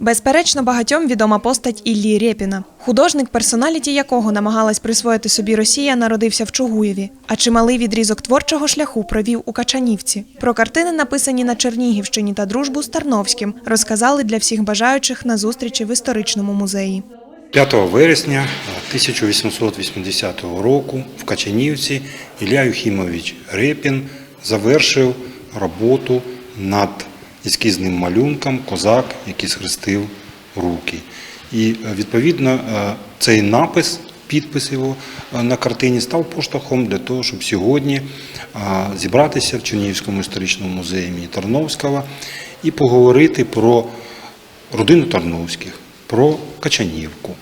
Безперечно, багатьом відома постать Іллі Рєпіна. Художник, персоналіті якого намагалась присвоїти собі Росія, народився в Чугуєві, а чималий відрізок творчого шляху провів у Качанівці. Про картини, написані на Чернігівщині та дружбу з Тарновським, розказали для всіх бажаючих на зустрічі в історичному музеї. 5 вересня 1880 року в Качанівці Ілля Юхімович Репін завершив роботу над ескізним малюнком Козак, який схрестив руки. І е, відповідно е, цей напис, підпис його е, на картині став поштовхом для того, щоб сьогодні зібратися в Чернігівському історичному музеї імені Тарновського і поговорити про родину Тарновських, про Качанівку,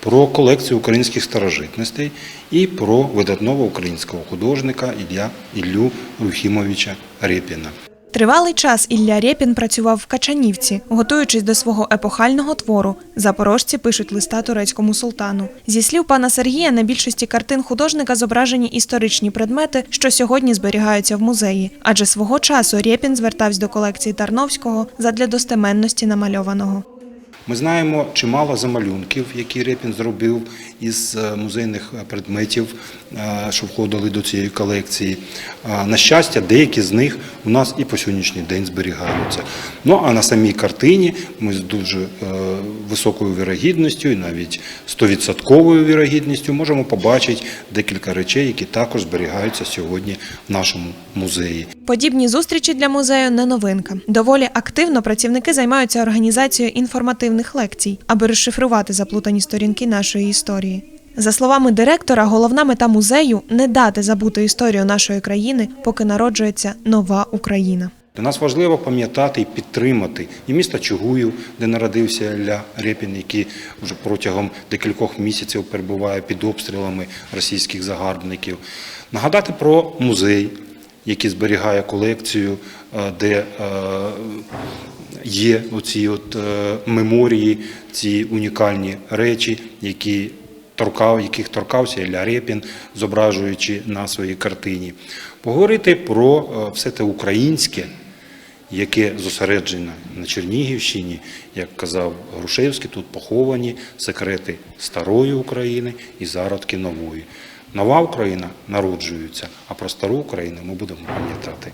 про колекцію українських старожитностей і про видатного українського художника Ілля Іллю Юхімовича Репіна. Тривалий час Ілля Рєпін працював в Качанівці, готуючись до свого епохального твору. Запорожці пишуть листа турецькому султану. Зі слів пана Сергія, на більшості картин художника зображені історичні предмети, що сьогодні зберігаються в музеї. Адже свого часу Рєпін звертався до колекції Тарновського задля достеменності намальованого. Ми знаємо чимало замалюнків, які Репін зробив із е, музейних предметів, е, що входили до цієї колекції. Е, На щастя, деякі з них у нас і по сьогоднішній день зберігаються. Ну а на самій картині ми з дуже е, високою вірогідністю, і навіть 100% вірогідністю можемо побачити декілька речей, які також зберігаються сьогодні в нашому музеї. Подібні зустрічі для музею не новинка. Доволі активно працівники займаються організацією інформативних лекцій, аби розшифрувати заплутані сторінки нашої історії. За словами директора, головна мета музею не дати забути історію нашої країни, поки народжується нова Україна. Для нас важливо пам'ятати і підтримати і місто Чугуїв, де народився Ілля Репін, який вже протягом декількох місяців перебуває під обстрілами російських загарбників. Нагадати про музей, який зберігає колекцію, е, де е, є оці от е, меморії, ці унікальні речі, які торкав, яких торкався Ілля Репін, зображуючи на своїй картині. Поговорити про е, все те українське, яке зосереджено на Чернігівщині, як казав Грушевський, тут поховані секрети старої України і зародки нової. Нова Україна народжується, а про стару Україну ми будемо пам'ятати.